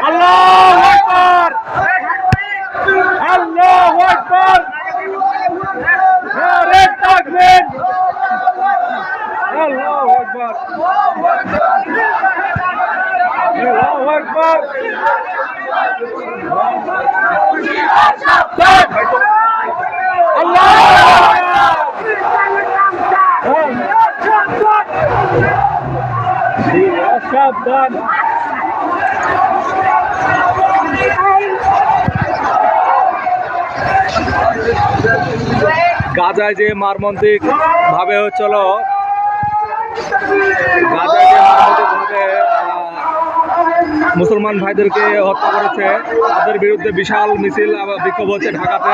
আল্লাহু আকবার। আল্লাহু আকবার। নারে তাকবীর আল্লাহু আকবার আল্লাহু আকবার আল্লাহ সাবধান গাজায় যে মারমন্তিক ভাবে হচ্ছিল মুসলমান ভাইদেরকে হত্যা করেছে, তাদের বিরুদ্ধে বিশাল মিছিল বিক্ষোভ হচ্ছে ঢাকাতে।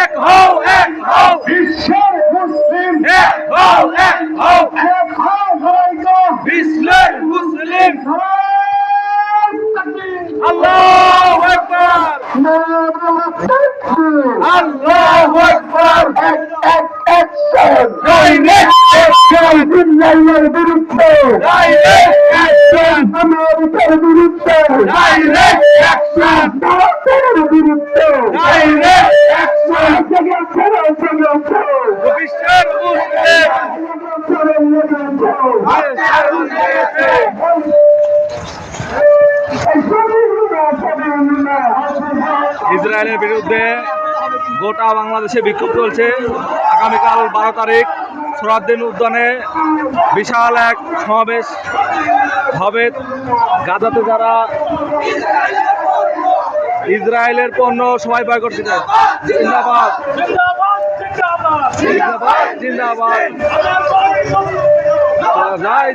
এক হও এক হও বিশ্বের মুসলিম এক হও এক হও এক হও সবাইকে বিশ্বের মুসলিম নারায়ণ তাকবীর আল্লাহু আকবার নারায়ণ আল্লাহু আকবার এক এক অ্যাকশন ডাইরেক্ট অ্যাকশন ইসরায়েলের বিরুদ্ধে আমেরিকার বিরুদ্ধে ভারতের বিরুদ্ধে বিশ্বের ইসরায়েলের বিরুদ্ধে গোটা বাংলাদেশে বিক্ষোভ চলছে। আগামীকাল বারো তারিখ সোরাদ্দিন উদ্যানে বিশাল এক সমাবেশ হবে। গাজাতে যারা ইসরায়েলের পণ্য সবাই বয়কট দিতে জিন্দাবাদ। জিন্দাবাদ জিন্দাবাদ।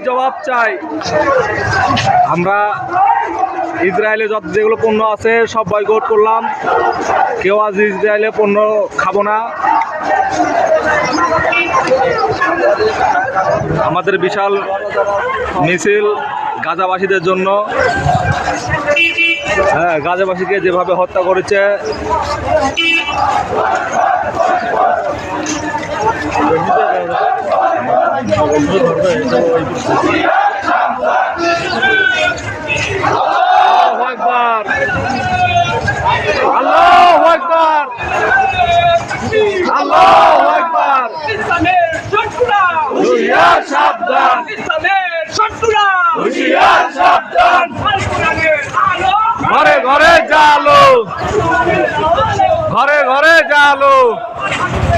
জবাব চাই। আমরা ইসরায়েলে যত যেগুলো পণ্য আছে, সব বয়কট করলাম। কেউ আজ ইসরায়েলে পণ্য খাব না। আমাদের বিশাল মিছিল গাজাবাসীদের জন্য। হ্যাঁ গাজাবাসীকে যেভাবে হত্যা করেছে। হুশিয়ার সাবধান। ইসলামের শত্রুরা হুশিয়ার সাবধান। ঘরে ঘরে যা ঘরে ঘরে